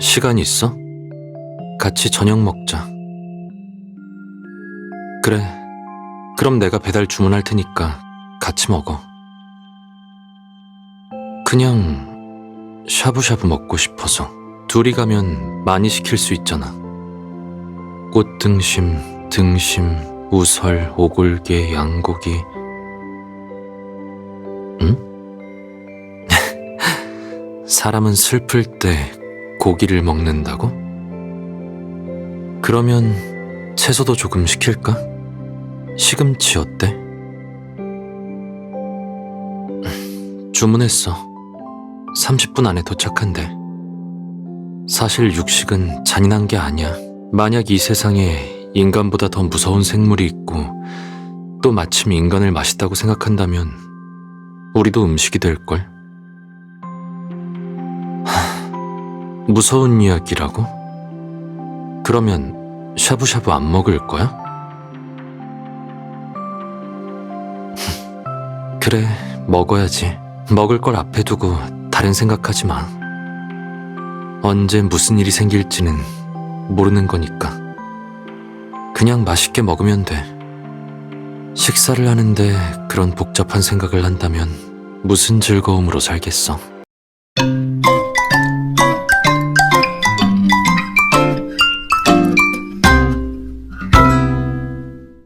시간 있어? 같이 저녁 먹자. 그래. 그럼 내가 배달 주문할 테니까 같이 먹어. 그냥 샤브샤브 먹고 싶어서. 둘이 가면 많이 시킬 수 있잖아. 꽃등심, 등심, 우설, 오골계, 양고기. 응? 사람은 슬플 때 고기를 먹는다고? 그러면 채소도 조금 시킬까? 시금치 어때? 주문했어. 30분 안에 도착한대. 사실 육식은 잔인한 게 아니야. 만약 이 세상에 인간보다 더 무서운 생물이 있고 또 마침 인간을 맛있다고 생각한다면 우리도 음식이 될걸. 무서운 이야기라고? 그러면 샤브샤브 안 먹을 거야? 그래, 먹어야지. 먹을 걸 앞에 두고 다른 생각하지 마. 언제 무슨 일이 생길지는 모르는 거니까. 그냥 맛있게 먹으면 돼. 식사를 하는데 그런 복잡한 생각을 한다면 무슨 즐거움으로 살겠어.